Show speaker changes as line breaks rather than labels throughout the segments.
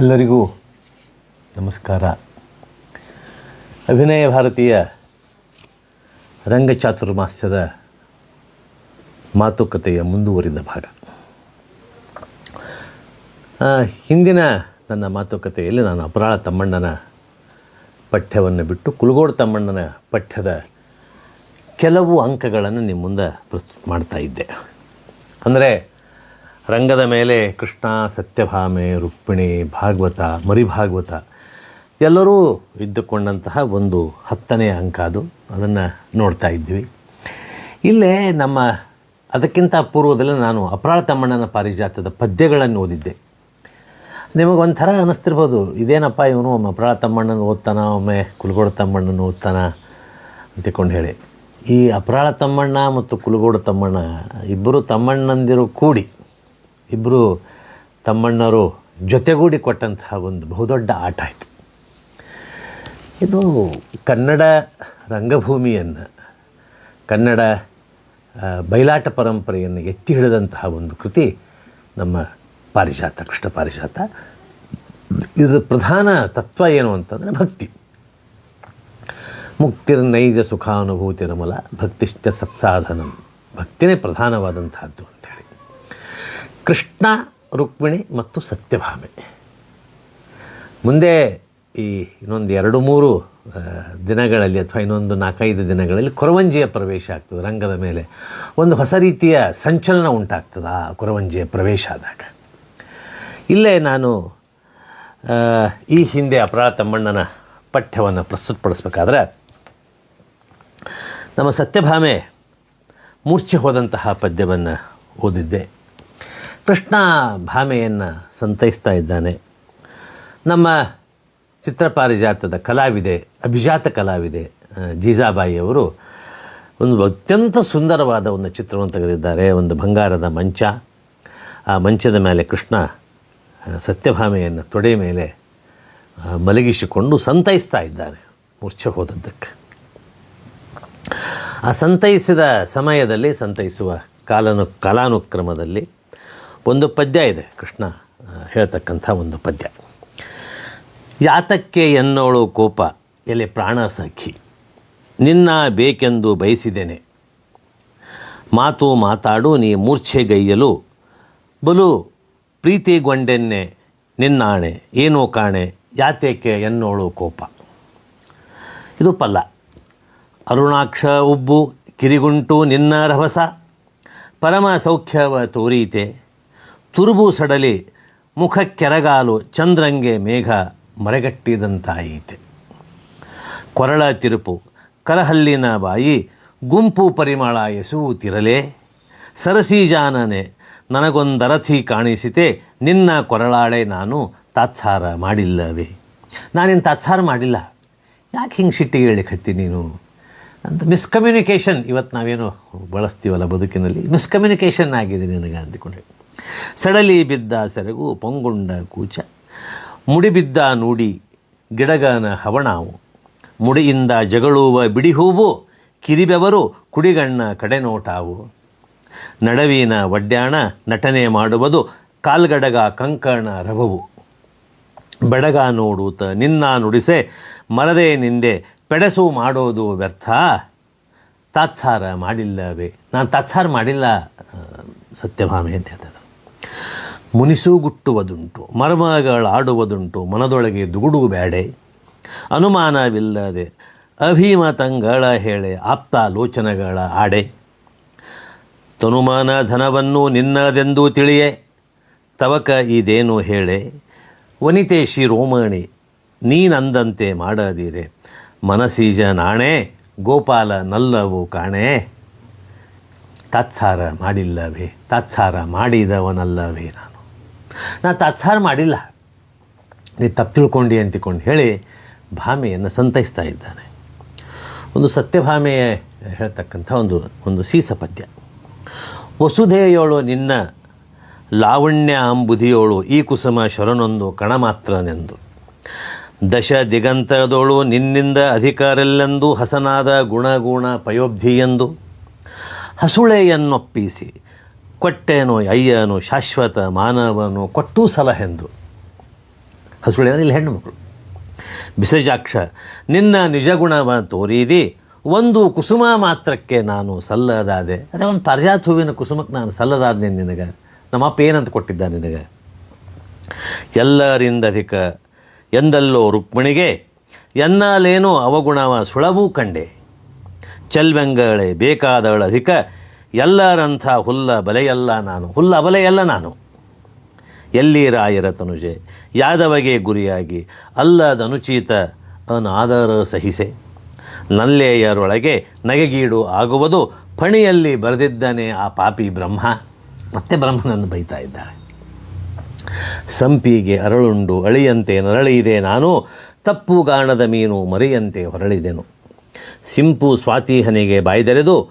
ಎಲ್ಲರಿಗೂ ನಮಸ್ಕಾರ. ಅಭಿನಯ ಭಾರತೀಯ ರಂಗಚಾತುರ್ಮಾಸ್ಯದ ಮಾತುಕತೆಯ ಮುಂದುವರಿದ ಭಾಗ. ಹಿಂದಿನ ನನ್ನ ಮಾತುಕತೆಯಲ್ಲಿ ನಾನು ಅಪರಾಳ ತಮ್ಮಣ್ಣನ ಪಠ್ಯವನ್ನು ಬಿಟ್ಟು ಕುಲಗೋಡು ತಮ್ಮಣ್ಣನ ಪಠ್ಯದ ಕೆಲವು ಅಂಕಗಳನ್ನು ನಿಮ್ಮ ಮುಂದೆ ಪ್ರಸ್ತುತ ಮಾಡ್ತಾ ಇದ್ದೆ. ಅಂದರೆ ರಂಗದ ಮೇಲೆ ಕೃಷ್ಣ, ಸತ್ಯಭಾಮೆ, ರುಕ್ಮಿಣಿ, ಭಾಗವತ, ಮರಿಭಾಗವತ ಎಲ್ಲರೂ ಇದ್ದುಕೊಂಡಂತಹ ಒಂದು ಹತ್ತನೇ ಅಂಕ ಅದು. ಅದನ್ನು ನೋಡ್ತಾ ಇದ್ವಿ ಇಲ್ಲೇ ನಮ್ಮ ಅದಕ್ಕಿಂತ ಪೂರ್ವದಲ್ಲಿ ನಾನು ಅಪರಾಳ ತಮ್ಮಣ್ಣನ ಪಾರಿಜಾತದ ಪದ್ಯಗಳನ್ನು ಓದಿದ್ದೆ. ನಿಮಗೆ ಒಂಥರ ಅನ್ನಿಸ್ತಿರ್ಬೋದು ಇದೇನಪ್ಪ ಇವನು ಒಮ್ಮೆ ಅಪರಾಳ ತಮ್ಮಣ್ಣನ ಓದ್ತಾನ, ಒಮ್ಮೆ ಕುಲಗೋಡ ತಮ್ಮಣ್ಣನ ಓದ್ತಾನ ಅಂತಿಕೊಂಡು ಹೇಳಿ. ಈ ಅಪರಾಳ ತಮ್ಮಣ್ಣ ಮತ್ತು ಕುಲಗೋಡ ತಮ್ಮಣ್ಣ ಇಬ್ಬರು ತಮ್ಮಣ್ಣಂದಿರು ಕೂಡಿ ಇಬ್ಬರು ತಮ್ಮಣ್ಣರು ಜೊತೆಗೂಡಿ ಕೊಟ್ಟಂತಹ ಒಂದು ಬಹುದೊಡ್ಡ ಆಟ ಆಯಿತು. ಇದು ಕನ್ನಡ ರಂಗಭೂಮಿಯನ್ನು, ಕನ್ನಡ ಬಯಲಾಟ ಪರಂಪರೆಯನ್ನು ಎತ್ತಿ ಹಿಡಿದಂತಹ ಒಂದು ಕೃತಿ ನಮ್ಮ ಪಾರಿಜಾತ, ಕೃಷ್ಣ ಪಾರಿಜಾತ. ಇದರ ಪ್ರಧಾನ ತತ್ವ ಏನು ಅಂತಂದರೆ ಭಕ್ತಿ. ಮುಕ್ತಿರ್ನೈಜ ಸುಖಾನುಭೂತಿರಮಲ ಭಕ್ತಿಶ್ಚ ಸತ್ಸಾಧನಂ. ಭಕ್ತಿನೇ ಪ್ರಧಾನವಾದಂತಹದ್ದು. ಕೃಷ್ಣ, ರುಕ್ಮಿಣಿ ಮತ್ತು ಸತ್ಯಭಾಮೆ. ಮುಂದೆ ಈ ಇನ್ನೊಂದು ಎರಡು ಮೂರು ದಿನಗಳಲ್ಲಿ ಅಥವಾ ಇನ್ನೊಂದು ನಾಲ್ಕೈದು ದಿನಗಳಲ್ಲಿ ಕೊರವಂಜಿಯ ಪ್ರವೇಶ ಆಗ್ತದೆ. ರಂಗದ ಮೇಲೆ ಒಂದು ಹೊಸ ರೀತಿಯ ಸಂಚಲನ ಉಂಟಾಗ್ತದೆ ಆ ಕೊರವಂಜಿಯ ಪ್ರವೇಶ ಆದಾಗ. ಇಲ್ಲೇ ನಾನು ಈ ಹಿಂದೆ ಅಪರಾಧ ತಮ್ಮಣ್ಣನ ಪಠ್ಯವನ್ನು ಪ್ರಸ್ತುತಪಡಿಸ್ಬೇಕಾದ್ರೆ, ನಮ್ಮ ಸತ್ಯಭಾಮೆ ಮೂರ್ಛೆ ಹೋದಂತಹ ಪದ್ಯವನ್ನು ಓದಿದ್ದೆ. ಕೃಷ್ಣ ಭಾಮೆಯನ್ನು ಸಂತೈಸ್ತಾ ಇದ್ದಾನೆ. ನಮ್ಮ ಚಿತ್ರಪಾರಿಜಾತದ ಕಲಾವಿದೆ, ಅಭಿಜಾತ ಕಲಾವಿದೆ ಜೀಜಾಬಾಯಿ ಜೀಜಾಬಾಯಿಯವರು ಒಂದು ಅತ್ಯಂತ ಸುಂದರವಾದ ಒಂದು ಚಿತ್ರವನ್ನು ತೆಗೆದಿದ್ದಾರೆ, ಒಂದು ಬಂಗಾರದ ಮಂಚ. ಆ ಮಂಚದ ಮೇಲೆ ಕೃಷ್ಣ ಸತ್ಯಭಾಮೆಯನ್ನು ತೊಡೆ ಮೇಲೆ ಮಲಗಿಸಿಕೊಂಡು ಸಂತೈಸ್ತಾ ಇದ್ದಾನೆ ಮೂರ್ಛೆ ಹೋದದ್ದಕ್ಕೆ. ಆ ಸಂತೈಸಿದ ಸಮಯದಲ್ಲಿ, ಸಂತೈಸುವ ಕಾಲನು, ಕಾಲಾನುಕ್ರಮದಲ್ಲಿ ಒಂದು ಪದ್ಯ ಇದೆ. ಕೃಷ್ಣ ಹೇಳ್ತಕ್ಕಂಥ ಒಂದು ಪದ್ಯ. ಯಾತಕ್ಕೆ ಎನ್ನೋಳು ಕೋಪ, ಎಲೆ ಪ್ರಾಣ ಸಖಿ. ನಿನ್ನ ಬೇಕೆಂದು ಬಯಸಿದ್ದೇನೆ. ಮಾತು ಮಾತಾಡು, ನೀ ಮೂರ್ಛೆಗೈಯಲು ಬಲು ಪ್ರೀತಿಗೊಂಡೆನ್ನೆ ನಿನ್ನಾಣೆ, ಏನೋ ಕಾಣೆ, ಯಾತಕ್ಕೆ ಎನ್ನೋಳು ಕೋಪ. ಇದು ಪಲ್ಲ. ಅರುಣಾಕ್ಷ ಉಬ್ಬು, ಕಿರಿಗುಂಟು ನಿನ್ನ ರಭಸ. ಪರಮ ಸೌಖ್ಯವ ತೋರೀತೆ ತುರುಬು ಸಡಲಿ, ಮುಖ ಕೆರಗಾಲು, ಚಂದ್ರಂಗೆ ಮೇಘ ಮರೆಗಟ್ಟಿದಂತಾಯಿತೆ. ಕೊರಳ ತಿರುಪು ಕರಹಲ್ಲಿನ ಬಾಯಿ, ಗುಂಪು ಪರಿಮಳ ಎಸುವುತಿರಲೇ ಸರಸೀಜಾನನೆ ನನಗೊಂದರಥಿ ಕಾಣಿಸಿತೆ, ನಿನ್ನ ಕೊರಳಾಳೆ ನಾನು ತಾತ್ಸಾರ ಮಾಡಿಲ್ಲವೇ. ನಾನೇನು ತಾತ್ಸಾರ ಮಾಡಿಲ್ಲ? ಯಾಕೆ ಹಿಂಗೆ ಸಿಟ್ಟಿಗೆ ಹೇಳಿಕತ್ತಿ ನೀನು? ಅಂತ ಮಿಸ್ಕಮ್ಯುನಿಕೇಷನ್, ಇವತ್ತು ನಾವೇನು ಬಳಸ್ತೀವಲ್ಲ ಬದುಕಿನಲ್ಲಿ. ಮಿಸ್ಕಮ್ಯುನಿಕೇಷನ್ ಆಗಿದೆ ನಿನಗೆ ಅಂದ್ಕೊಂಡೆ. ಸಡಲಿ ಬಿದ್ದ ಸೆರಗು ಪೊಂಗುಂಡ ಕೂಚ ಮುಡಿಬಿದ್ದ ನುಡಿ ಗಿಡಗನ ಹವಣಾವು, ಮುಡಿಯಿಂದ ಜಗಳುವ ಬಿಡಿ ಹೂವು ಕಿರಿಬೆವರು ಕುಡಿಗಣ್ಣ ಕಡೆನೋಟಾವು. ನಡವಿನ ಒಡ್ಯಾಣ ನಟನೆ ಮಾಡುವುದು ಕಾಲ್ಗಡಗ ಕಂಕಣ ರಭವು. ಬೆಡಗ ನೋಡುತ್ತ ನಿನ್ನ ನುಡಿಸೆ, ಮರದೇ ನಿಂದೆ ಪೆಡಸು ಮಾಡೋದು ವ್ಯರ್ಥ. ತಾತ್ಸಾರ ಮಾಡಿಲ್ಲವೇ? ನಾನು ತಾತ್ಸಾರ ಮಾಡಿಲ್ಲ, ಸತ್ಯಭಾಮೆ ಅಂತ ಹೇಳ್ತಾರೆ ಮುನಿಸುಗುಟ್ಟುವುದುಂಟು, ಮರ್ಮಗಳಾಡುವುದುಂಟು, ಮನದೊಳಗೆ ದುಗುಡು ಬೇಡೆ ಅನುಮಾನವಿಲ್ಲದೆ ಅಭಿಮತಂಗಳ ಹೇಳೆ ಆಪ್ತ ಲೋಚನಗಳ ಆಡೆ. ತನುಮಾನ ಧನವನ್ನು ನಿನ್ನದೆಂದು ತಿಳಿಯೆ. ತವಕ ಇದೇನು ಹೇಳೆ. ವನಿತೆ ಶಿರೋಮಣಿ ನೀನಂದಂತೆ ಮಾಡದಿರೆ. ಮನಸೀಜ ನಾಣೆ, ಗೋಪಾಲ ನಲ್ಲವು ಕಾಣೆ. ತಾತ್ಸಾರ ಮಾಡಿಲ್ಲವೇ? ತಾತ್ಸಾರ ಮಾಡಿದವನಲ್ಲವೇ ನಾನು? ನಾನು ತಾತ್ಸಾರ ಮಾಡಿಲ್ಲ. ನೀ ತಪ್ಪು ತಿಳ್ಕೊಂಡು ಅಂತಿಕೊಂಡು ಹೇಳಿ ಭಾಮೆಯನ್ನು ಸಂತೈಸ್ತಾ ಇದ್ದಾನೆ. ಒಂದು ಸತ್ಯಭಾಮೆಯ ಹೇಳ್ತಕ್ಕಂಥ ಒಂದು ಒಂದು ಸೀಸ ಪದ್ಯ. ವಸುಧೆಯೋಳು ನಿನ್ನ ಲಾವಣ್ಯ ಅಂಬುದಿಯೋಳು ಈ ಕುಸುಮ ಶರಣೊಂದು ಕಣ ಮಾತ್ರನೆಂದು ದಶ ದಿಗಂತದೋಳು ನಿನ್ನಿಂದ ಅಧಿಕಾರಲ್ಲೆಂದು ಹಸನಾದ ಗುಣಗುಣ ಪಯೋಬ್ಧಿಯೆಂದು. ಹಸುಳೆಯನ್ನೊಪ್ಪಿಸಿ ಕೊಟ್ಟೇನು ಅಯ್ಯನು, ಶಾಶ್ವತ ಮಾನವನು, ಕೊಟ್ಟೂ ಸಲಹೆಂದು. ಹಸುಳೆ ಅಂದರೆ ಇಲ್ಲಿ ಹೆಣ್ಣು ಮಕ್ಕಳು. ಬಿಸಜಾಕ್ಷ, ನಿನ್ನ ನಿಜಗುಣವ ತೋರಿದಿ, ಒಂದು ಕುಸುಮ ಮಾತ್ರಕ್ಕೆ ನಾನು ಸಲ್ಲದಾದೆ. ಅದೇ ಒಂದು ಪಾರಿಜಾತ ಹೂವಿನ ಕುಸುಮಕ್ಕೆ ನಾನು ಸಲ್ಲದಾದೆ ನಿನಗೆ? ನಮ್ಮಪ್ಪ ಏನಂತ ಕೊಟ್ಟಿದ್ದ ನಿನಗೆ? ಎಲ್ಲರಿಂದಧಿಕ ಎಂದಲ್ಲೋ ರುಕ್ಮಿಣಿಗೆ, ಎನ್ನಲೇನೋ ಅವಗುಣವ ಸುಳವೂ ಕಂಡೆ. ಚೆಲ್ವೆಂಗಳೆ ಬೇಕಾದವಳ ಅಧಿಕ ಎಲ್ಲರಂಥ ಹುಲ್ಲ ಬಲೆಯಲ್ಲ ನಾನು. ಹುಲ್ಲ ಬಲೆಯಲ್ಲ ನಾನು. ಎಲ್ಲಿ ರಾಯರ ತನುಜೆ? ಯಾದವಗೆ ಗುರಿಯಾಗಿ ಅಲ್ಲದನುಚಿತ ಅನಾದರ ಸಹಿಸೆ. ನಲ್ಲೆಯರೊಳಗೆ ನಗೆಗೀಡು ಆಗುವುದು ಫಣಿಯಲ್ಲಿ ಬರೆದಿದ್ದಾನೆ ಆ ಪಾಪಿ ಬ್ರಹ್ಮ. ಮತ್ತೆ ಬ್ರಹ್ಮನನ್ನು ಬೈತಾ ಇದ್ದಾಳೆ. ಸಂಪಿಗೆ ಅರಳುಂಡು ಅಳಿಯಂತೆ ನರಳಿದೆ ನಾನು, ತಪ್ಪು ಗಾಣದ ಮೀನು ಮರೆಯಂತೆ ಹೊರಳಿದೆನು. ಸಿಂಪು ಸ್ವಾತಿಹನಿಗೆ ಬಾಯ್ದೆರೆದು,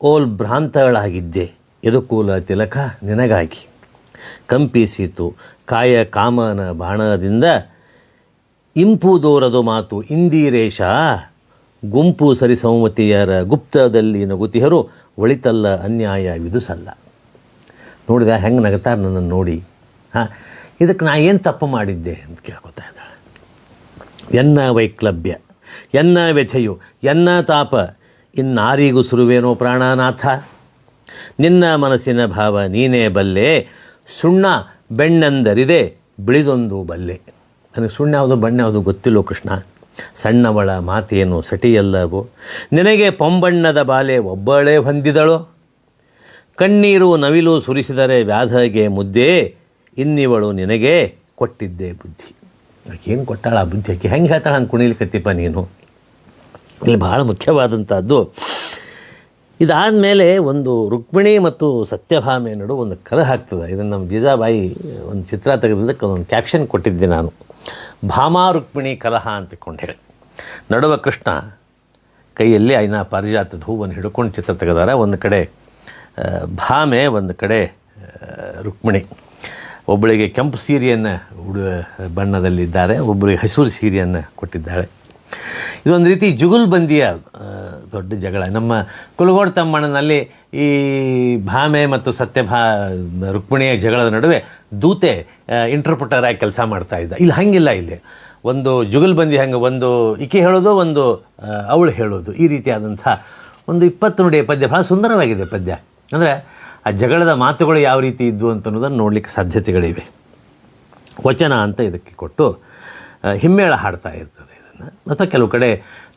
ಓಲ್ ಭ್ರಾಂತಗಳಾಗಿದ್ದೆ. ಎದುಕೂಲ ತಿಲಕ ನಿನಗಾಗಿ. ಕಂಪಿಸಿತು ಕಾಯ ಕಾಮನ ಬಾಣದಿಂದ ಇಂಪು ದೂರದು ಮಾತು ಇಂದಿರೇಶ. ಗುಂಪು ಸರಿಸಂವತಿಯರ ಗುಪ್ತದಲ್ಲಿ ನಗುತಿಹರು, ಒಳಿತಲ್ಲ ಅನ್ಯಾಯ ವಿದುಸಲ್ಲ. ನೋಡಿದ ಹೆಂಗೆ ನಗತಾರೆ ನನ್ನನ್ನು ನೋಡಿ. ಹಾಂ ಇದಕ್ಕೆ ನಾ ಏನು ತಪ್ಪು ಮಾಡಿದ್ದೆ ಅಂತ ಕೇಳ್ಕೊತಾ ಇದ್ದಾಳೆ. ಎನ್ನ ವೈಕ್ಲಭ್ಯ. ಎನ್ನ ವ್ಯಥೆಯು, ಎನ್ನ ತಾಪ, ಇನ್ನಾರಿಗೂ ಸುರುವೇನೋ ಪ್ರಾಣನಾಥ? ನಿನ್ನ ಮನಸ್ಸಿನ ಭಾವ ನೀನೇ ಬಲ್ಲೆ, ಸುಣ್ಣ ಬೆಣ್ಣಂದರಿದೆ, ಬಿಳಿದೊಂದು ಬಲ್ಲೆ. ನನಗೆ ಸುಣ್ಣ ಯಾವುದು, ಬಣ್ಣ ಯಾವುದು ಗೊತ್ತಿಲ್ಲೋ ಕೃಷ್ಣ. ಸಣ್ಣವಳ ಮಾತೇನು ಸಟಿಯಲ್ಲವೋ? ನಿನಗೆ ಪೊಂಬಣ್ಣದ ಬಾಲೆ ಒಬ್ಬಳೇ ಹೊಂದಿದಳೋ? ಕಣ್ಣೀರು ನವಿಲು ಸುರಿಸಿದರೆ ವ್ಯಾಧಗೆ ಮುದ್ದೆ, ಇನ್ನಿವಳು ನಿನಗೆ ಕೊಟ್ಟಿದ್ದೆ ಬುದ್ಧಿ. ಏನು ಕೊಟ್ಟಾಳ ಆ ಬುದ್ಧಿ? ಆಕೆ ಹೆಂಗೆ ಹೇಳ್ತಾಳೆ ಹಂಗೆ ಕುಣಿಲಿಕತ್ತಿಪ್ಪ ನೀನು? ಇಲ್ಲಿ ಭಾಳ ಮುಖ್ಯವಾದಂಥದ್ದು ಇದಾದಮೇಲೆ ಒಂದು ರುಕ್ಮಿಣಿ ಮತ್ತು ಸತ್ಯಭಾಮೆ ನಡು ಒಂದು ಕಲಹ ಆಗ್ತದೆ ಇದನ್ನು ನಮ್ಮ ಜೀಜಾಬಾಯಿ ಒಂದು ಚಿತ್ರ ತೆಗೆದಕ್ಕೆ ಒಂದು ಕ್ಯಾಪ್ಷನ್ ಕೊಟ್ಟಿದ್ದೆ ನಾನು. ಭಾಮಾ ರುಕ್ಮಿಣಿ ಕಲಹ ಅಂತಕೊಂಡು ಹೇಳಿ. ನಡುವ ಕೃಷ್ಣ ಕೈಯಲ್ಲಿ ಐನಾ ಪಾರಿಜಾತದ ಹೂವನ್ನು ಹಿಡ್ಕೊಂಡು ಚಿತ್ರ ತೆಗೆದಾರೆ. ಒಂದು ಕಡೆ ಭಾಮೆ, ಒಂದು ಕಡೆ ರುಕ್ಮಿಣಿ. ಒಬ್ಬಳಿಗೆ ಕೆಂಪು ಸೀರೆಯನ್ನು ಉಡು ಬಣ್ಣದಲ್ಲಿದ್ದಾರೆ, ಒಬ್ಬಳಿಗೆ ಹಸಿರು ಸೀರೆಯನ್ನು ಕೊಟ್ಟಿದ್ದಾಳೆ. ಇದೊಂದು ರೀತಿ ಜುಗುಲ್ಬಂದಿಯ ದೊಡ್ಡ ಜಗಳ. ನಮ್ಮ ಕುಲಗೋಡ್ ತಮ್ಮಣ್ಣನಲ್ಲಿ ಈ ಭಾಮೆ ಮತ್ತು ಸತ್ಯಭಾ, ರುಕ್ಮಿಣಿಯ ಜಗಳದ ನಡುವೆ ದೂತೆ ಇಂಟರ್ಪ್ರಿಟರ್ ಆಗಿ ಕೆಲಸ ಮಾಡ್ತಾ ಇದ್ದ. ಇಲ್ಲಿ, ಹಂಗಿಲ್ಲ ಇಲ್ಲಿ. ಒಂದು ಜುಗುಲ್ಬಂದಿ ಹಂಗೆ ಒಂದು ಇಕೆ ಹೇಳೋದು, ಒಂದು ಅವಳು ಹೇಳೋದು. ಈ ರೀತಿಯಾದಂಥ ಒಂದು ಇಪ್ಪತ್ತು ನುಡಿಯ ಪದ್ಯ. ಭಾಳ ಸುಂದರವಾಗಿದೆ ಪದ್ಯ. ಅಂದರೆ ಆ ಜಗಳದ ಮಾತುಗಳು ಯಾವ ರೀತಿ ಇದ್ವು ಅಂತ ಅನ್ನೋದನ್ನು ನೋಡಲಿಕ್ಕೆ ಸಾಧ್ಯತೆಗಳಿವೆ. ವಚನ ಅಂತ ಇದಕ್ಕೆ ಕೊಟ್ಟು ಹಿಮ್ಮೇಳ ಹಾಡ್ತಾ ಇರ್ತದೆ ಇದನ್ನು. ಅಥವಾ ಕೆಲವು ಕಡೆ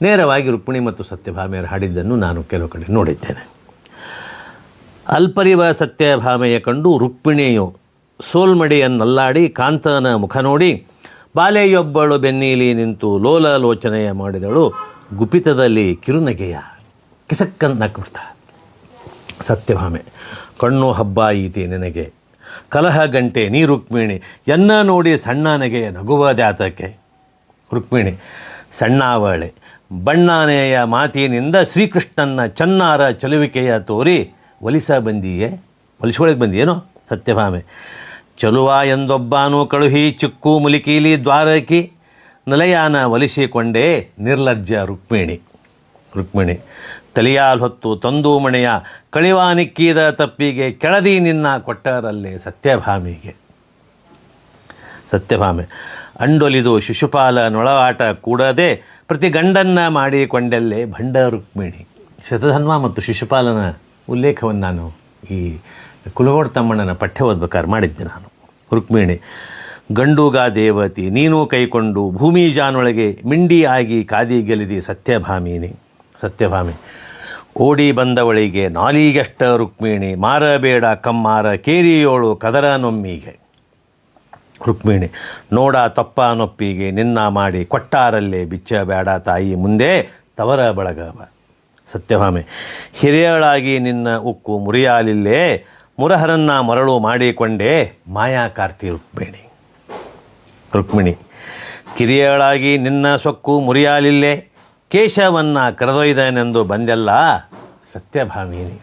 ನೇರವಾಗಿ ರುಕ್ಮಿಣಿ ಮತ್ತು ಸತ್ಯಭಾಮೆಯರು ಹಾಡಿದ್ದನ್ನು ನಾನು ಕೆಲವು ಕಡೆ ನೋಡಿದ್ದೇನೆ. ಅಲ್ಪರಿವ ಸತ್ಯಭಾಮೆಯ ಕಂಡು ರುಕ್ಮಿಣಿಯು ಸೋಲ್ಮಡಿಯನ್ನಲ್ಲಾಡಿ ಕಾಂತನ ಮುಖ ನೋಡಿ, ಬಾಲೆಯೊಬ್ಬಳು ಬೆನ್ನೀಲಿ ನಿಂತು ಲೋಲ ಲೋಚನೆಯ ಮಾಡಿದಳು, ಗುಪಿತದಲ್ಲಿ ಕಿರುನಗೆಯ ಕಿಸಕ್ಕಂತ ನಕ್ಬಿಡ್ತಾಳೆ ಸತ್ಯಭಾಮೆ ಕಣ್ಣು ಹಬ್ಬ ಈತಿ ನಿನಗೆ. ಕಲಹ ಗಂಟೆ, ನೀ ರುಕ್ಮಿಣಿ, ಎನ್ನ ನೋಡಿ ಸಣ್ಣನೆಗೆ ನಗುವದಾತಕ್ಕೆ ರುಕ್ಮಿಣಿ, ಸಣ್ಣಾವಳೆ, ಬಣ್ಣಾನೆಯ ಮಾತಿನಿಂದ ಶ್ರೀಕೃಷ್ಣನ ಚನ್ನಾರ ಚಲುವಿಕೆಯ ತೋರಿ ಒಲಿಸ ಬಂದಿಯೇ. ಒಲಿಸೊಳಗೆ ಬಂದಿಯೇನೋ? ಸತ್ಯಭಾಮೆ. ಚಲುವ ಎಂದೊಬ್ಬಾನು ಕಳುಹಿ ಚಿಕ್ಕು ಮುಲಿಕೀಲಿ ದ್ವಾರಕಿ, ನಲಯಾನ ಒಲಿಸಿಕೊಂಡೇ ನಿರ್ಲಜ್ಜ ರುಕ್ಮಿಣಿ. ರುಕ್ಮಿಣಿ ತಲಿಯಾಲ್ ಹೊತ್ತು ತಂದು ಮಣೆಯ ಕಳಿವಾನಿಕ್ಕಿದ ತಪ್ಪಿಗೆ ಕೆಳದಿ ನಿನ್ನ ಕೊಟ್ಟರಲ್ಲಿ ಸತ್ಯಭಾಮಿಗೆ. ಸತ್ಯಭಾಮೆ, ಅಂಡೊಲಿದು ಶಿಶುಪಾಲ ನೊಳವಾಟ ಕೂಡದೆ ಪ್ರತಿ ಗಂಡನ್ನ ಮಾಡಿಕೊಂಡಲ್ಲೇ ಭಂಡ ರುಕ್ಮಿಣಿ. ಶತಧನ್ವ ಮತ್ತು ಶಿಶುಪಾಲನ ಉಲ್ಲೇಖವನ್ನು ನಾನು ಈ ಕುಲಗೋಡ್ ತಮ್ಮಣ್ಣನ ಪಠ್ಯ ಓದ್ಬೇಕಾದ್ರೆ ಮಾಡಿದ್ದೆ ನಾನು. ರುಕ್ಮಿಣಿ, ಗಂಡುಗ ದೇವತಿ, ನೀನು ಕೈಕೊಂಡು ಭೂಮಿಜಾನೊಳಗೆ ಮಿಂಡಿ ಆಗಿ ಕಾದಿ ಗೆಲಿದಿ ಸತ್ಯಭಾಮಿನಿ. ಸತ್ಯಭಾಮಿ. ಓಡಿ ಬಂದವಳಿಗೆ ನಾಲಿಗೆಷ್ಟ ರುಕ್ಮಿಣಿ ಮಾರಬೇಡ ಕಮ್ಮಾರ, ಕೇರಿಯೋಳು ಕದರ ನೊಮ್ಮಿಗೆ. ರುಕ್ಮಿಣಿ, ನೋಡ ತಪ್ಪ ನೊಪ್ಪಿಗೆ, ನಿನ್ನ ಮಾಡಿ ಕೊಟ್ಟಾರಲ್ಲೇ ಬಿಚ್ಚಬೇಡ ತಾಯಿ ಮುಂದೆ ತವರ ಬಳಗವ. ಸತ್ಯಭಾಮಿ, ಹಿರಿಯಳಾಗಿ ನಿನ್ನ ಉಕ್ಕು ಮುರಿಯಾಲಿಲ್ಲೇ, ಮುರಹರನ್ನ ಮರಳು ಮಾಡಿಕೊಂಡೇ ಮಾಯಾಕಾರ್ತಿ ರುಕ್ಮಿಣಿ. ರುಕ್ಮಿಣಿ, ಕಿರಿಯಳಾಗಿ ನಿನ್ನ ಸೊಕ್ಕು ಮುರಿಯಾಲಿಲ್ಲೇ ಕೇಶವನ್ನ ಕರೆದೊಯ್ದನೆಂದು ಬಂದೆಲ್ಲ ಸತ್ಯಭಾಮಿನಿ.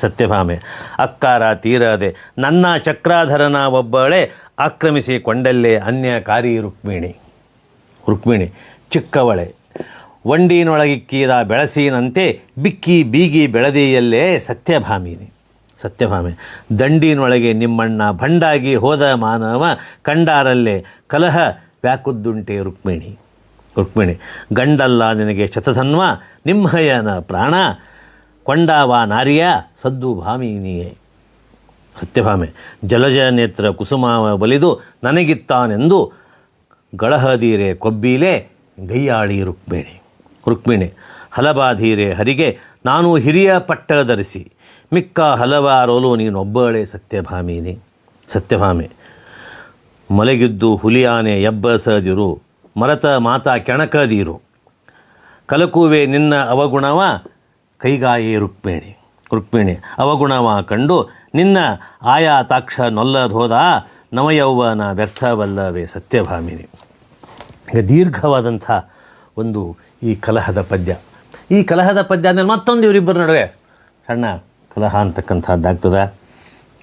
ಸತ್ಯಭಾಮೆ, ಅಕ್ಕಾರ ತೀರದೆ, ನನ್ನ ಚಕ್ರಾಧರನ ಒಬ್ಬಳೆ ಆಕ್ರಮಿಸಿ ಕೊಂಡಲ್ಲೇ ಅನ್ಯಕಾರಿ ರುಕ್ಮಿಣಿ. ರುಕ್ಮಿಣಿ, ಚಿಕ್ಕವಳೆ, ಒಂಡಿನೊಳಗಿಕ್ಕಿದ ಬೆಳಸಿನಂತೆ ಬಿಕ್ಕಿ ಬೀಗಿ ಬೆಳದಿಯಲ್ಲೇ ಸತ್ಯಭಾಮಿನಿ. ಸತ್ಯಭಾಮೆ, ದಂಡಿನೊಳಗೆ ನಿಮ್ಮಣ್ಣ ಭಂಡಾಗಿ ಹೋದ ಮಾನವ ಕಂಡಾರಲ್ಲೇ ಕಲಹ ವ್ಯಾಕುದ್ದುಂಟೆ ರುಕ್ಮಿಣಿ. ರುಕ್ಮಿಣಿ, ಗಂಡಲ್ಲ ನಿನಗೆ ಶತಧನ್ವ ನಿಮ್ಮಯ್ಯನ ಪ್ರಾಣ, ಕೊಂಡಾವ ನಾರಿಯ, ಸದ್ದು ಭಾಮಿನಿಯೇ ಸತ್ಯಭಾಮೆ, ಜಲಜ ನೇತ್ರ ಕುಸುಮ ಬಲಿದು ನನಗಿತ್ತಾನೆಂದು ಗಳಹದೀರೆ ಕೊಬ್ಬೀಲೆ ಗೈಯಾಳಿ ರುಕ್ಮಿಣಿ. ರುಕ್ಮಿಣಿ, ಹಲಬಾಧೀರೆ ಹರಿಗೆ ನಾನು ಹಿರಿಯ ಪಟ್ಟ ಧರಿಸಿ, ಮಿಕ್ಕ ಹಲವಾರೋಲು ನೀನೊಬ್ಬಳೇ ಸತ್ಯಭಾಮಿನಿ. ಸತ್ಯಭಾಮೆ, ಮಲಗಿದ್ದು ಹುಲಿಯಾನೆ ಎಬ್ಬಸದಿರು ಮರತ ಮಾತಾ ಕೆಣಕದೀರು. ಕಲಕುವೆ ನಿನ್ನ ಅವಗುಣವ ಕೈಗಾಯೇ ರುಕ್ಮಿಣಿ. ರುಕ್ಮಿಣಿ, ಅವಗುಣವ ಕಂಡು ನಿನ್ನ ಆಯಾ ತಾಕ್ಷ ನೊಲ್ಲದೋದ ನವಯೌವನ ವ್ಯರ್ಥವಲ್ಲವೇ ಸತ್ಯಭಾಮಿನಿ. ಈಗ ದೀರ್ಘವಾದಂಥ ಒಂದು ಈ ಕಲಹದ ಪದ್ಯ. ಈ ಕಲಹದ ಪದ್ಯ ಅಂದರೆ ಮತ್ತೊಂದು ಇವರಿಬ್ಬರ ನಡುವೆ ಸಣ್ಣ ಕಲಹ ಅಂತಕ್ಕಂಥದ್ದಾಗ್ತದೆ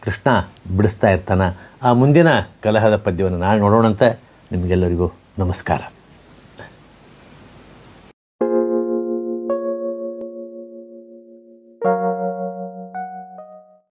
ಕೃಷ್ಣ ಬಿಡಿಸ್ತಾ ಇರ್ತಾನೆ. ಆ ಮುಂದಿನ ಕಲಹದ ಪದ್ಯವನ್ನು ನಾಳೆ ನೋಡೋಣಂತೆ. ನಿಮಗೆಲ್ಲರಿಗೂ ನಮಸ್ಕಾರ